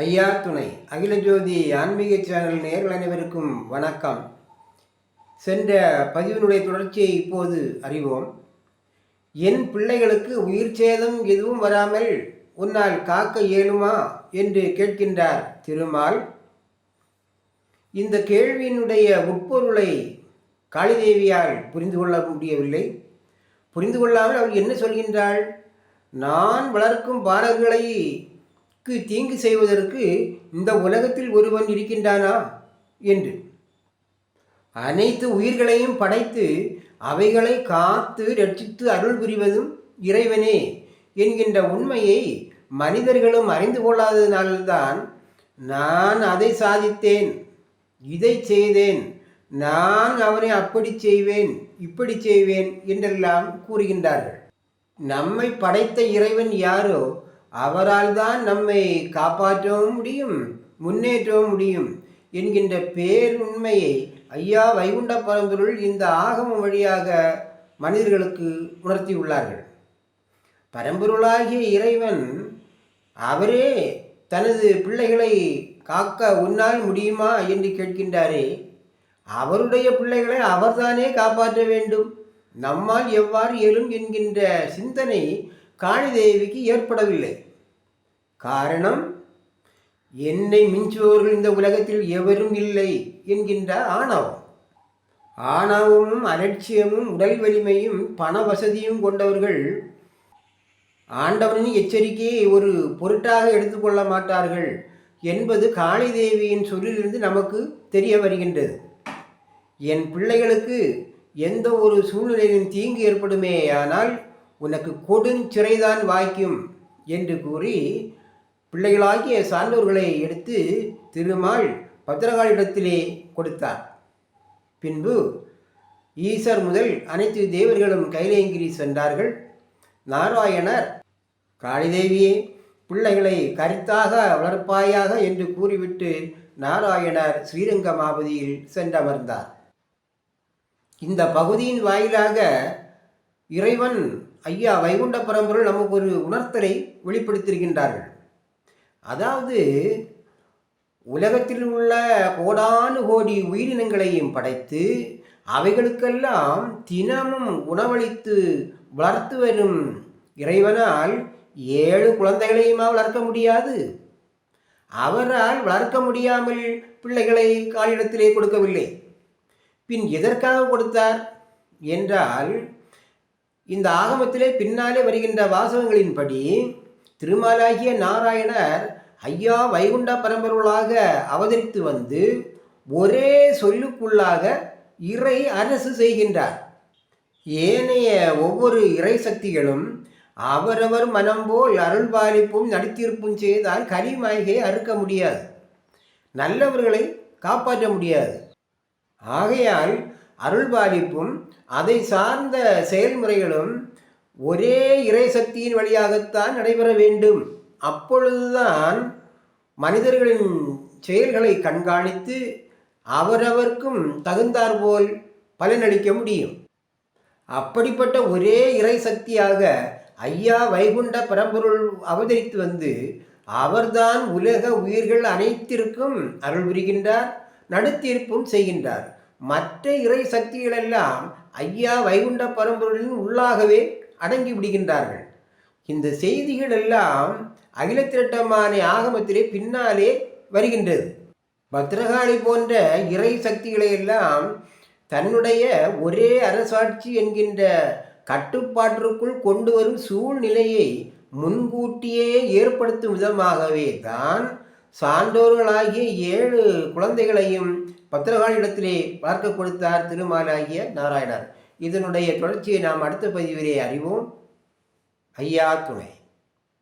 ஐயா துணை. அகில ஜோதி ஆன்மீக சேனல் நேர்கள் அனைவருக்கும் வணக்கம். சென்ற பதிவினுடைய தொடர்ச்சியை இப்போது அறிவோம். என் பிள்ளைகளுக்கு உயிர் சேதம் எதுவும் வராமல் உன்னால் காக்க இயலுமா என்று கேட்கின்றார் திருமால். இந்த கேள்வியினுடைய உட்பொருளை காளிதேவியால் புரிந்து கொள்ள முடியவில்லை. புரிந்து கொள்ளாமல் அவர் என்ன சொல்கின்றாள்? நான் வளர்க்கும் பாலர்களை க்கு தீங்கு செய்வதற்கு இந்த உலகத்தில் ஒருவன் இருக்கின்றானா? என்று. அனைத்து உயிர்களையும் படைத்து அவைகளை காத்து ரட்சித்து அருள் புரிவதும் இறைவனே என்கின்ற உண்மையை மனிதர்களும் அறிந்து கொள்ளாததினால்தான் நான் அதை சாதித்தேன் இதை செய்தேன் நான் அவனை அப்படி செய்வேன் இப்படி செய்வேன் என்றெல்லாம் கூறுகின்றார்கள். நம்மை படைத்த இறைவன் யாரோ அவரால் தான் நம்மை காப்பாற்றவும் முடியும் முன்னேற்றவும் முடியும் என்கின்ற பேருண்மையை ஐயா வைகுண்ட பரம்பொருள் இந்த ஆகமம் வழியாக மனிதர்களுக்கு உணர்த்தியுள்ளார்கள். பரம்பொருளாகிய இறைவன் அவரே தனது பிள்ளைகளை காக்க உன்னால் முடியுமா என்று கேட்கின்றாரே. அவருடைய பிள்ளைகளை அவர்தானே காப்பாற்ற வேண்டும்? நம்மால் எவ்வாறு எழும் என்கின்ற சிந்தனை காளிதேவிக்கு ஏற்படவில்லை. காரணம் என்னை மிஞ்சுபவர்கள் இந்த உலகத்தில் எவரும் இல்லை என்கின்ற ஆணவம். ஆணவமும் அலட்சியமும் உடல் வலிமையும் பண வசதியும் கொண்டவர்கள் ஆண்டவனின் எச்சரிக்கையை ஒரு பொருட்டாக எடுத்துக்கொள்ள மாட்டார்கள் என்பது காளிதேவியின் சொல்லிலிருந்து நமக்கு தெரிய வருகின்றது. என் பிள்ளைகளுக்கு எந்த ஒரு சூழ்நிலையிலும் தீங்கு ஏற்படுமே ஆனால் உனக்கு கொடுஞ்சிறைதான் வாய்க்கும் என்று கூறி பிள்ளைகளாகிய சான்றோர்களை எடுத்து திருமால் பத்திரகாளிடத்திலே கொடுத்தார். பின்பு ஈசர் முதல் அனைத்து தேவர்களும் கைலேங்கிரி சென்றார்கள். நாராயணர் காளிதேவியே பிள்ளைகளை கருத்தாக வளர்ப்பாயாக என்று கூறிவிட்டு நாராயணர் ஸ்ரீரங்கமாபதியில் சென்றமர்ந்தார். இந்த பகுதியின் வாயிலாக இறைவன் ஐயா வைகுண்ட பரம்பொருள் நமக்கு ஒரு உணர்த்தலை வெளிப்படுத்தியிருக்கின்றார்கள். அதாவது உலகத்தில் உள்ள கோடானு கோடி உயிரினங்களையும் படைத்து அவைகளுக்கெல்லாம் தினமும் உணவளித்து வளர்த்து வரும் இறைவனால் ஏழு குழந்தைகளையுமா வளர்க்க முடியாது? அவரால் வளர்க்க முடியாமல் பிள்ளைகளை காலிடத்திலே கொடுக்கவில்லை. பின் எதற்காக கொடுத்தார்? என்றால் இந்த ஆகமத்திலே பின்னாலே வருகின்ற வாசகங்களின்படி திருமாலாகிய நாராயணர் ஐயா வைகுண்ட பரம்பொருளாக அவதரித்து வந்து ஒரே சொல்லுக்குள்ளாக இறை அரசு செய்கின்றார். ஏனைய ஒவ்வொரு இறை சக்திகளும் அவரவர் மனம் போல் அருள் பாலிப்பும் நடித்திருப்பும் செய்தால் கரிமாய்கை அறுக்க முடியாது. நல்லவர்களை காப்பாற்ற முடியாது. ஆகையால் அருள் அருள்பாலிப்பும் அதை சார்ந்த செயல்முறைகளும் ஒரே இறை சக்தியின் வழியாகத்தான் நடைபெற வேண்டும். அப்பொழுதுதான் மனிதர்களின் செயல்களை கண்காணித்து அவரவர்க்கும் தகுந்தாற்போல் பலனளிக்க முடியும். அப்படிப்பட்ட ஒரே இறை சக்தியாக ஐயா வைகுண்ட பரம்பொருள் அவதரித்து வந்து அவர்தான் உலக உயிர்கள் அனைத்திற்கும் அருள் புரிகின்றார் நடுத்தீர்ப்பும் செய்கின்றார். மற்ற இறை சக்திகளெல்லாம் ஐயா வைகுண்ட பரம்பொருளின் உள்ளாகவே அடங்கி விடுகின்றார்கள். இந்த செய்திகள் எல்லாம் அகில ஆகமத்திலே பின்னாலே வருகின்றது. பத்ரகாளி போன்ற இறை சக்திகளை எல்லாம் தன்னுடைய ஒரே அரசாட்சி என்கின்ற கட்டுப்பாட்டிற்குள் கொண்டு வரும் சூழ்நிலையை முன்கூட்டியே ஏற்படுத்தும் விதமாகவே தான் சான்றோர்களாகிய ஏழு குழந்தைகளையும் பத்திரகாளிடத்திலே பார்க்க கொடுத்தார் திருமாலாகிய நாராயணர். இதனுடைய தொடர்ச்சியை நாம் அடுத்த பதிவிலே அறிவோம். ஐயா துணை.